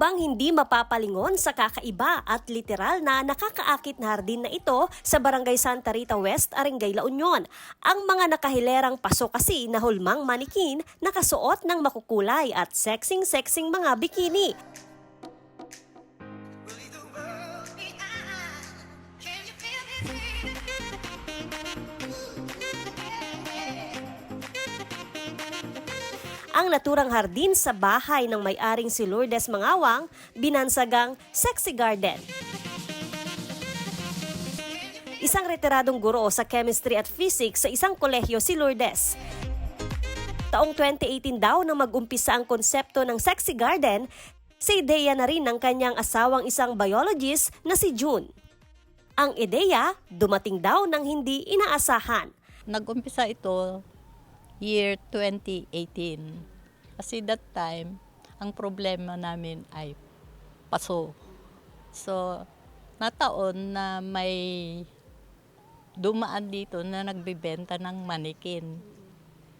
Bang hindi mapapalingon sa kakaiba at literal na nakakaakit na hardin na ito sa Barangay Santa Rita West, Arengay, La Union? Ang mga nakahilerang paso kasi na hulmang manikin nakasuot ng makukulay at sexing-sexing mga bikini. Ang naturang hardin sa bahay ng may-aring si Lourdes Mangawang, binansagang Sexy Garden. Isang retiradong guro sa chemistry at physics sa isang kolehiyo si Lourdes. Taong 2018 daw nang mag-umpisa ang konsepto ng Sexy Garden, si ideya na rin ng kanyang asawang isang biologist na si June. Ang ideya, dumating daw ng hindi inaasahan. Nag-umpisa ito year 2018. Kasi that time, ang problema namin ay paso. So, nataon na may dumaan dito na nagbibenta ng manikin.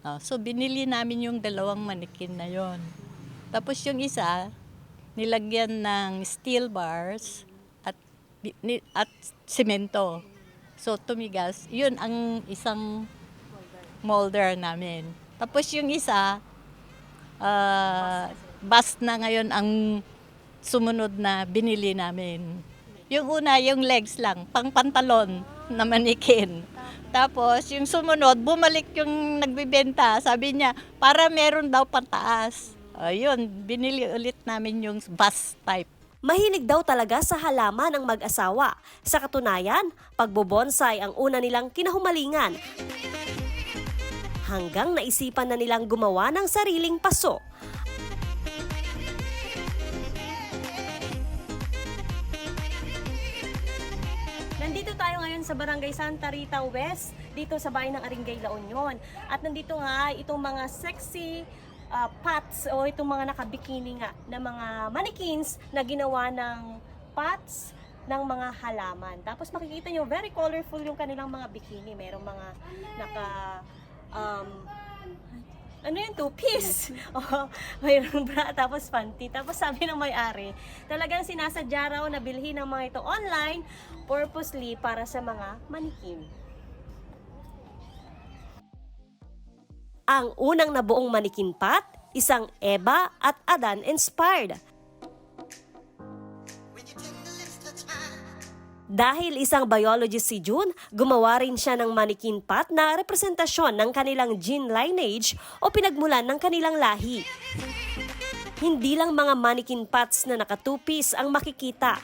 Ah, so, binili namin yung dalawang manikin na yon. Tapos yung isa, nilagyan ng steel bars at, at simento. So, tumigas. Yun ang isang molder namin. Tapos yung isa, ah bus na ngayon ang sumunod na binili namin. Yung una, yung legs lang, pang pantalon na manikin. Tapos yung sumunod, bumalik yung nagbibenta. Sabi niya, para meron daw pantaas. Ayun, binili ulit namin yung bus type. Mahilig daw talaga sa halaman ang mag-asawa. Sa katunayan, pagbobonsai ang una nilang kinahumalingan. Hanggang naisipan na nilang gumawa ng sariling paso. Nandito tayo ngayon sa Barangay Santa Rita West, dito sa bayan ng Aringay, La Union. At nandito nga itong mga sexy uh, pots o itong mga nakabikini nga na mga mannequins na ginawa ng pots ng mga halaman. Tapos makikita nyo, very colorful yung kanilang mga bikini. Merong mga naka um, ano yun, two-piece. oh, mayroong bra, tapos panty. Tapos sabi ng may-ari, talagang sinasadya raw na bilhin ng mga ito online purposely para sa mga manikin. Ang unang nabuong manikin pot, isang Eva at Adan inspired. Dahil isang biologist si June, gumawa rin siya ng manikin pot na representasyon ng kanilang gene lineage o pinagmulan ng kanilang lahi. Hindi lang mga manikin pots na nakatupis ang makikita.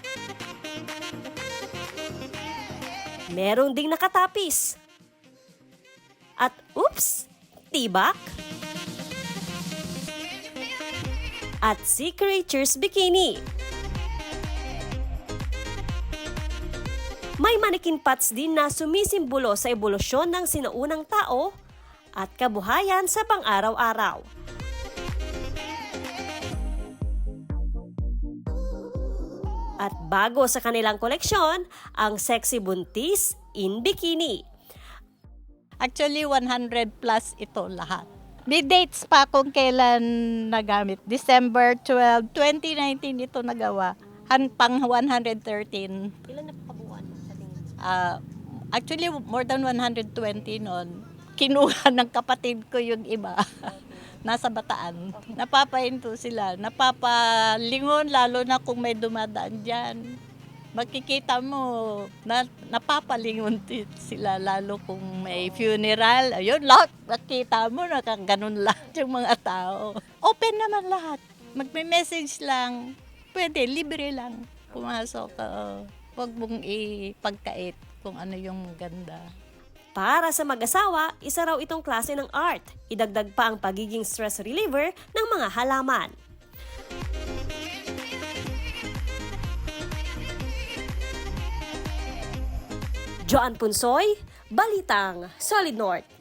Merong ding nakatapis. At oops, tibak. At si Creatures Bikini. May manikin pots din na sumisimbolo sa ebolusyon ng sinaunang tao at kabuhayan sa pang-araw-araw. At bago sa kanilang koleksyon, ang sexy buntis in bikini. Actually, 100 plus ito lahat. May dates pa kung kailan nagamit. December 12, 2019 ito nagawa. Han, pang 113. Ilan na Ah, actually, more than 120 noon. Kinuha ng kapatid ko yung iba. Nasa bataan. Napapahinto sila. Napapalingon lalo na kung may dumadaan dyan. Makikita mo, na, napapalingon sila lalo kung may funeral. Ayun, lahat makita mo, nakaganon lahat yung mga tao. Open naman lahat. Magme-message lang. Pwede, libre lang. Pumasok. oo. Huwag mong ipagkait kung ano yung ganda. Para sa mag-asawa, isa raw itong klase ng art. Idagdag pa ang pagiging stress reliever ng mga halaman. Joan Punsoy, Balitang Solid North.